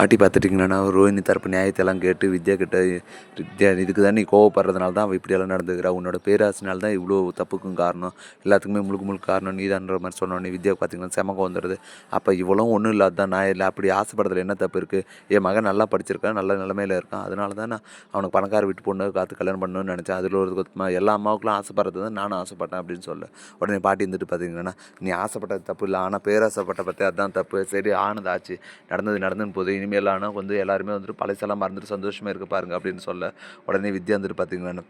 ஆட்டி பார்த்துட்டிங்கன்னா ரோஹினி தரப்பு நியாயத்தெல்லாம் கேட்டு வித்யா கிட்ட வித்யா இதுக்கு தான் நீ கோவப்படுறதுனால தான் அவள் இப்படியெல்லாம் நடந்துக்கிறா. உன்னோட பேராசினால் தான் இவ்வளோ தப்புக்கும் காரணம். எல்லாத்துக்குமே முழுக்க முழுக்க காரணம் நீதான்ற மாதிரி சொன்னோன்னே வித்யா பார்த்தீங்கன்னா செமக்கம் வந்துடுது அப்போ இவ்வளோ ஒன்றும் இல்லாத தான். நான் இல்லை அப்படி ஆசைப்படுறதுல என்ன தப்பு இருக்குது என் மகன் நல்லா படிச்சிருக்கான் நல்ல நிலமையில இருக்கான். அதனால தான் நான் அவனுக்கு பணக்கார வீட்டு பொண்ணு காத்து கல்யாணம் பண்ணணும்னு நினச்சேன். அதில் ஒரு எல்லா அம்மாவுக்குலாம் ஆசைப்படுறது தான் நானும் ஆசைப்பட்டேன் அப்படின்னு சொல்ல. உடனே பாட்டி இருந்துட்டு பார்த்தீங்கன்னா நீ ஆசைப்பட்டது தப்பு இல்லை. ஆனால் பேராசைப்பட்ட பற்றி அதுதான் தப்பு. சரி ஆனது ஆச்சு நடந்தது நடந்துன்னு போது இனிமேல் ஆனால் வந்து எல்லாருமே வந்துட்டு பழசெல்லாம் மறந்துட்டு சந்தோஷமாக இருக்க பாருங்க அப்படின்னு சொல்ல உடனே வித்யா வந்துட்டு பார்த்தீங்கன்னா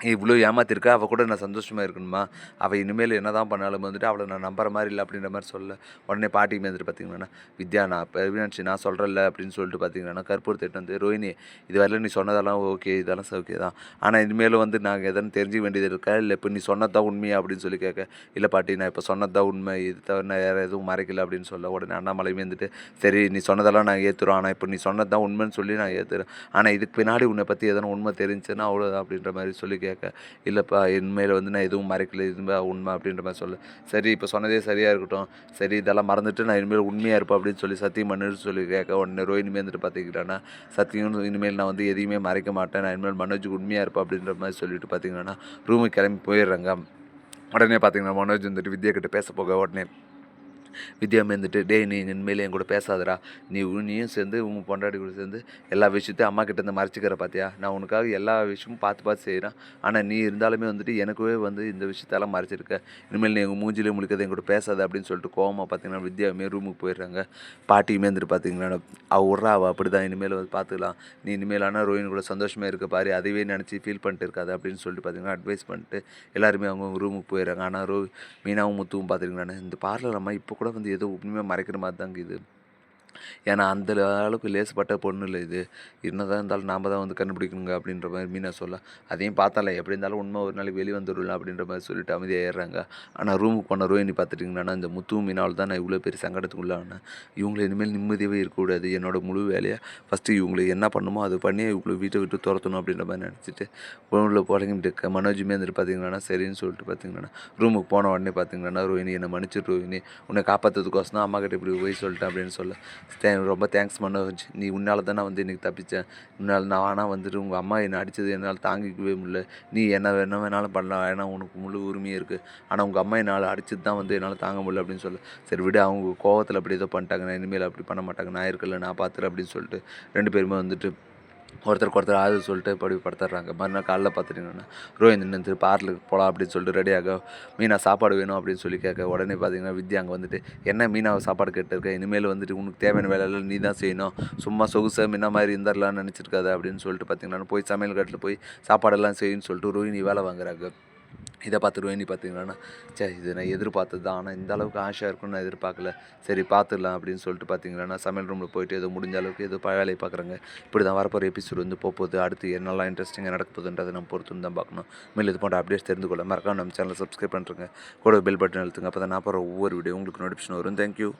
இவ்வளோ ஏமாத்திருக்கா? அவள் கூட நான் சந்தோஷமாக இருக்கணுமா? அவள் இனிமேல் என்ன தான் பண்ணாலும் வந்துட்டு அவளை நான் நம்புற மாதிரி இல்லை அப்படின்ற மாதிரி சொல்ல. உடனே பாட்டிக்கு வந்துட்டு பார்த்தீங்கன்னா வித்யா நான் பெருவினாட்சி நான் சொல்கிறேன்ல அப்படின்னு சொல்லிட்டு பார்த்தீங்கன்னா கற்பூர் திட்டம் வந்து ரோஹினி இது வரையில நீ சொன்னதெல்லாம் ஓகே இதெல்லாம் ஓகே தான். ஆனால் இனிமேல் வந்து நாங்கள் எதனா தெரிஞ்சுக்க வேண்டியது இருக்கா? இல்லை இப்போ நீ சொன்னது தான் உண்மையா? அப்படின்னு சொல்லி கேட்க இல்லை பாட்டி நான் இப்போ சொன்னது தான் உண்மை. இது தவிர நான் வேறு எதுவும் மறைக்கல அப்படின்னு சொல்ல உடனே அண்ணாமலையுமே வந்துட்டு சரி நீ சொன்னதெல்லாம் நான் ஏற்றுறோம் ஆனால் இப்போ நீ சொன்னது தான் உண்மைன்னு சொல்லி நான் ஏற்றுறேன் ஆனால் இதுக்கு பின்னாடி உன்னை பற்றி எதனா உண்மை தெரிஞ்சுன்னா அவ்வளோதான் அப்படின்ற மாதிரி சொல்லி கேட்க இல்லைப்பா இனிமேல் வந்து நான் எதுவும் மறைக்கல இதுமே உண்மை அப்படின்ற மாதிரி சொல்ல. சரி இப்போ சொன்னதே சரியாக இருக்கட்டும். சரி இதெல்லாம் மறந்துட்டு நான் இனிமேல் உண்மையாக இருப்பேன் அப்படின்னு சொல்லி சத்தியம் பண்ணிட்டு சொல்லி கேட்க உடனே ரோஹினிமே வந்துட்டு பார்த்துக்கிட்டேன்னா சத்தியம் இனிமேல் நான் வந்து எதையுமே மறைக்க மாட்டேன். நான் இனிமேல் மனோஜுக்கு உண்மையாக இருப்பேன் அப்படின்ற மாதிரி சொல்லிட்டு பார்த்தீங்கன்னா ரூமுக்கு கிளம்பி போயிடுறாங்க. உடனே பார்த்தீங்கன்னா மனோஜ் வந்துட்டு வித்யா கிட்ட பேச போக உடனே வித்யா மேந்துட்டு டே நீ இனிமேல் என் கூட பேசாதடா. நீ உன்னையும் நீயும் சேர்ந்து உங்கள் பொண்டாட்டி கூட சேர்ந்து எல்லா விஷயத்தையும் அம்மா கிட்ட இருந்து மறைச்சிக்கிற பார்த்தியா நான் உனக்காக எல்லா விஷயமும் பார்த்து பார்த்து செய்கிறேன் ஆனால் நீ இருந்தாலுமே வந்துட்டு எனக்குவே வந்து இந்த விஷயத்தெல்லாம் மறைச்சிருக்க. இனிமேல் நீ எங்கள் மூஞ்சிலே முழிக்காத என் கூட பேசாத அப்படின்னு சொல்லிட்டு கோவமாக பார்த்தீங்கன்னா வித்யாவுமே ரூமுக்கு போயிடுறாங்க. பாட்டியுமே இருந்துட்டு பார்த்தீங்கன்னா அவள் விட்றா அவள் அப்படி தான் இனிமேல் வந்து பார்த்துக்கலாம் நீ இனிமேல் ஆனால் ரோஹினி கூட சந்தோஷமாக இருக்க பாரு. அதுவே நினச்சி ஃபீல் பண்ணிட்டு இருக்காது அப்படின்னு சொல்லிட்டு பார்த்தீங்கன்னா அட்வைஸ் பண்ணிட்டு எல்லாருமே அவங்க ரூமுக்கு போயிடுறாங்க. ஆனால் ரோ மீனாவும் முத்துவும் பார்த்துருக்கீங்களாண்ணே இந்த பார்லர் அம்மா இப்போ கூட வந்து ஏதோ உண்மையாக மறைக்கிற மாதிரி தாங்க இது. ஏன்னா அந்த அளவுக்கு லேசுப்பட்ட பொண்ணு இல்லை இது. என்னதான் இருந்தாலும் நாம் தான் வந்து கண்டுபிடிக்கணுங்க அப்படின்ற மாதிரி மீனா சொல்ல அதையும் பார்த்தால எப்படி இருந்தாலும் உண்மை ஒரு நாளைக்கு வெளியே வந்துடலாம் அப்படின்ற மாதிரி சொல்லிட்டு அமைதியாக ஏறுறாங்க. ஆனால் ரூமுக்கு போன ரோஹினி பார்த்துட்டிங்கன்னா இந்த முத்து மீனாவில் தான் நான் இவ்வளோ பெரிய சங்கடத்துக்குள்ளானேன் இவங்களை இனிமேல் நிம்மதியாகவே இருக்கக்கூடாது. என்னோட முழு வேலையாக ஃபஸ்ட்டு இவங்களை என்ன பண்ணுமோ அது பண்ணி இவ்வளோ வீட்டை விட்டு துரத்தணும் அப்படின்ற மாதிரி நினச்சிட்டு உள்ள புடங்கிட்டு இருக்க மனோஜுமே வந்துட்டு பார்த்தீங்கன்னா சரின்னு சொல்லிட்டு பார்த்தீங்கன்னா ரூமுக்கு போன உடனே பார்த்தீங்கன்னா ரோஹினி என்னை மன்னிச்சு ரோஹினி உன்னை காப்பாற்றுறதுக்கோசம் தான் அம்மா கிட்ட இப்படி போய் சொல்லிட்டேன் அப்படின்னு சொல்ல. ரொம்ப தேங்க்ஸ் மனோஜ் நீ உன்னால் தான் நான் வந்து இன்றைக்கி தப்பித்தேன் உன்னால் நான் ஆனால் வந்துட்டு உங்கள் அம்மா என்னை அடித்தது என்னால் தாங்கிக்கவே முடியல. நீ என்ன வேணா வேணாலும் பண்ணலாம். ஏன்னா உனக்கு முழு உரிமையாக இருக்குது ஆனால் உங்கள் அம்மா என்னால் அடிச்சது தான் வந்து என்னால் தாங்க முடியல அப்படின்னு சொல்ல. சரி விட. அவங்க கோவத்தில் அப்படி ஏதோ பண்ணிட்டாங்க. நான் இனிமேல் அப்படி பண்ண மாட்டாங்க. நான் இருக்கல நான் பார்த்துறேன் அப்படின்னு சொல்லிட்டு ரெண்டு பேருமே வந்துட்டு ஒருத்தருக்கு ஒருத்தர் ஆறுதல் சொல்லிட்டு இப்படி படுத்துடுறாங்க மறுநாள் காலைல பார்த்துட்டிங்கன்னா ரோஹித் நின்று பார்லுக்கு போகலாம் அப்படின்னு சொல்லிட்டு ரெடியாக மீனா சாப்பாடு வேணும் அப்படின்னு சொல்லி கேட்க உடனே பார்த்தீங்கன்னா வித்யா அங்கே வந்துட்டு என்ன மீனாவை சாப்பாடு கேட்டிருக்க? இனிமேல் வந்துட்டு உனக்கு தேவையான வேலையெல்லாம் நீ தான் செய்யணும். சும்மா சொகுசு மீனா மாதிரி இருந்தாரலாம்னு நினச்சிருக்காத அப்படின்னு சொல்லிட்டு பார்த்தீங்கன்னா போய் சமையல் கட்டில் போய் சாப்பாடெல்லாம் செய்யுன்னு சொல்லிட்டு ரோஹினி வேலை வாங்குறாங்க. இதை பார்த்துருவேன் நீ பார்த்தீங்கன்னா சே இது நான் எதிர்பார்த்தது தான். ஆனால் இந்த அளவுக்கு ஆசையாக இருக்கும்னு நான் எதிர்பார்க்கல. சரி பார்த்துடலாம் அப்படின்னு சொல்லிட்டு பார்த்தீங்கன்னா சமையல் ரூமில் போயிட்டு ஏதோ முடிஞ்ச அளவுக்கு ஏதோ வேலையை பார்க்குறாங்க. இப்படி தான் வரப்போகிற எபிசோடு வந்து போகுது. அடுத்து என்னெல்லாம் இன்ட்ரெஸ்டிங்காக நடக்க போகுதுன்றதை நம்ம பொறுத்து தான் பார்க்கணும். மேலும் இது போன்ற அப்டேட்ஸ் தெரிந்து கொள்ள மறக்காம நம்ம சேனலை சப்ஸ்கிரைப் பண்ணுறேங்க கூட பெல் பட்டன் அழுத்துங்க. அப்போ தான் நான் போகிற ஒவ்வொரு வீடியோ உங்களுக்கு நோட்டிஃபிகேஷன் வரும். தேங்க்யூ